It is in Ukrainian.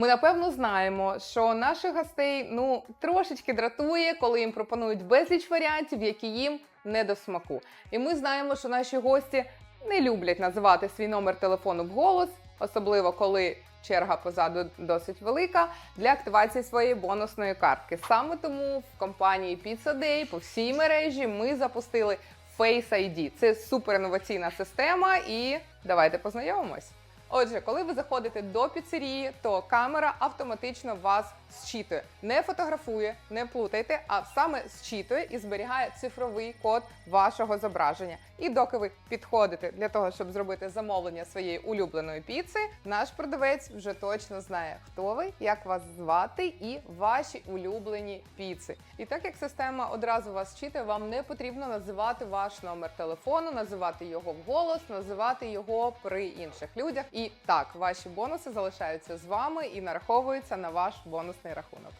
Ми напевно знаємо, що наших гостей ну трошечки дратує, коли їм пропонують безліч варіантів, які їм не до смаку. І ми знаємо, що наші гості не люблять називати свій номер телефону вголос, особливо коли черга позаду досить велика для активації своєї бонусної картки. Саме тому в компанії Pizza Day по всій мережі ми запустили Face ID. Це суперінноваційна система, і давайте познайомимось. Отже, коли ви заходите до піцерії, то камера автоматично вас зчитує. Не фотографує, не плутайте, а саме зчитує і зберігає цифровий код вашого зображення. І доки ви підходите для того, щоб зробити замовлення своєї улюбленої піци, наш продавець вже точно знає, хто ви, як вас звати і ваші улюблені піци. І так як система одразу вас читує, вам не потрібно називати ваш номер телефону, називати його вголос, називати його при інших людях. І так, ваші бонуси залишаються з вами і нараховуються на ваш бонусний рахунок.